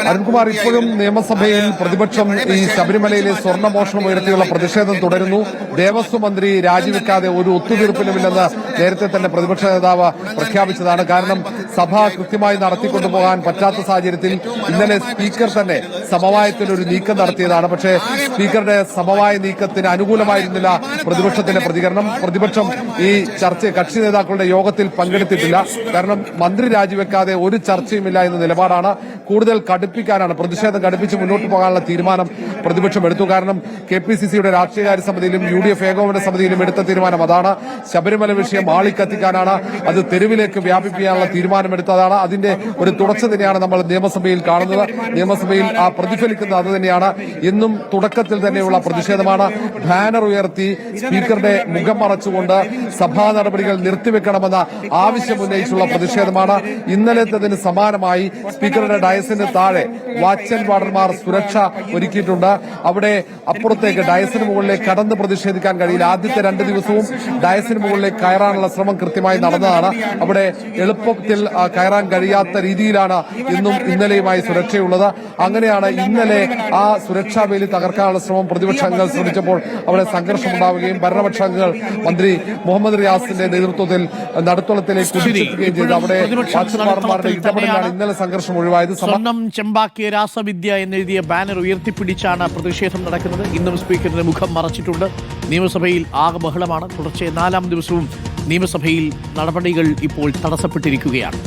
അരുൺകുമാർ ഇപ്പോഴും നിയമസഭയിൽ പ്രതിപക്ഷം ഈ ശബരിമലയിലെ സ്വർണമോഷണം ഉയർത്തിയുള്ള പ്രതിഷേധം തുടരുന്നു. ദേവസ്വം മന്ത്രി രാജിവെക്കാതെ ഒരു ഒത്തുതീർപ്പിലുമില്ലെന്ന് നേരത്തെ തന്നെ പ്രതിപക്ഷ നേതാവ് പ്രഖ്യാപിച്ചതാണ്. കാരണം സഭ കൃത്യമായി നടത്തിക്കൊണ്ടുപോകാൻ പറ്റാത്ത സാഹചര്യത്തിൽ ഇന്നലെ സ്പീക്കർ തന്നെ സമവായത്തിൽ ഒരു നീക്കം നടത്തിയതാണ്. പക്ഷേ സ്പീക്കറുടെ സമവായ നീക്കത്തിന് അനുകൂലമായിരുന്നില്ല പ്രതിപക്ഷത്തിന്റെ പ്രതികരണം. പ്രതിപക്ഷം ഈ ചർച്ച കക്ഷി നേതാക്കളുടെ യോഗത്തിൽ പങ്കെടുത്തിട്ടില്ല. കാരണം മന്ത്രി രാജിവെക്കാതെ ഒരു ചർച്ചയുമില്ല എന്ന നിലപാടാണ് കൂടുതൽ കടുപ്പിക്കാനാണ് പ്രതിഷേധം കടുപ്പിച്ച് മുന്നോട്ട് പോകാനുള്ള തീരുമാനം പ്രതിപക്ഷം എടുത്തു. കാരണം കെ പി സി സിയുടെ രാഷ്ട്രീയകാര്യ സമിതിയിലും യു ഡി എഫ് ഏകോപന സമിതിയിലും എടുത്ത തീരുമാനം അതാണ്. ശബരിമല വിഷയം ആളിക്കത്തിക്കാനാണ്. അത് തെരുവിലേക്ക് വ്യാപിപ്പിക്കാനുള്ള തീരുമാനം എടുത്തതാണ്. അതിന്റെ ഒരു തുടർച്ച തന്നെയാണ് നമ്മൾ നിയമസഭയിൽ കാണുന്നത്. നിയമസഭയിൽ ആ പ്രതിഫലിക്കുന്നത് അത് തന്നെയാണ്. ഇന്നും തുടക്കത്തിൽ തന്നെയുള്ള പ്രതിഷേധമാണ്. ബാനർ ഉയർത്തി സ്പീക്കറുടെ മുഖം മറച്ചുകൊണ്ട് സഭാ നടപടികൾ നിർത്തിവെക്കണമെന്ന ആവശ്യം ഉന്നയിച്ചുള്ള പ്രതിഷേധമാണ്. ഇന്നലത്തേതിന് സമാനമായി സ്പീക്കറുടെ ഡയസിന് താഴെ വാച്ച് ആൻഡ് വാർഡർമാർ സുരക്ഷ ഒരുക്കിയിട്ടുണ്ട്. അവിടെ അപ്പുറത്തേക്ക് ഡയസിന് മുകളിലേക്ക് കടന്ന് പ്രതിഷേധിക്കാൻ കഴിയില്ല. ആദ്യത്തെ രണ്ട് ദിവസവും ഡയസിന് മുകളിലേക്ക് കയറാനുള്ള ശ്രമം കൃത്യമായി നടന്നതാണ്. അവിടെ എളുപ്പത്തിൽ കയറാൻ കഴിയാത്ത രീതിയിലാണ് ഇന്നും ഇന്നലെയുമായി സുരക്ഷയുള്ളത്. അങ്ങനെയാണ് ഇന്നലെ ആ സുരക്ഷാ വേലി തകർക്കാനുള്ള ശ്രമം പ്രതിപക്ഷ അംഗങ്ങൾ ശ്രമിച്ചപ്പോൾ അവിടെ സംഘർഷമുണ്ടാവുകയും ഭരണപക്ഷ അംഗങ്ങൾ മന്ത്രി മുഹമ്മദ് റിയാസിന്റെ നേതൃത്വത്തിൽ നടുത്തളത്തിലേക്ക് ചെയ്തു. അവിടെ പ്രതിപക്ഷ വാച്ച്മാർമാരുടെ ഇടപെടലാണ് ഇന്നലെ സംഘർഷം ഒഴിവായത്. സ്വർണം ചെമ്പാക്കിയ രാസവിദ്യ എന്നെഴുതിയ ബാനർ ഉയർത്തിപ്പിടിച്ചാണ് പ്രതിഷേധം നടക്കുന്നത്. ഇന്നും സ്പീക്കറിന്റെ മുഖം മറച്ചിട്ടുണ്ട്. നിയമസഭയിൽ ആകെ ബഹളമാണ്. തുടർച്ചയായ നാലാം ദിവസവും നിയമസഭയിൽ നടപടികൾ ഇപ്പോൾ തടസ്സപ്പെട്ടിരിക്കുകയാണ്.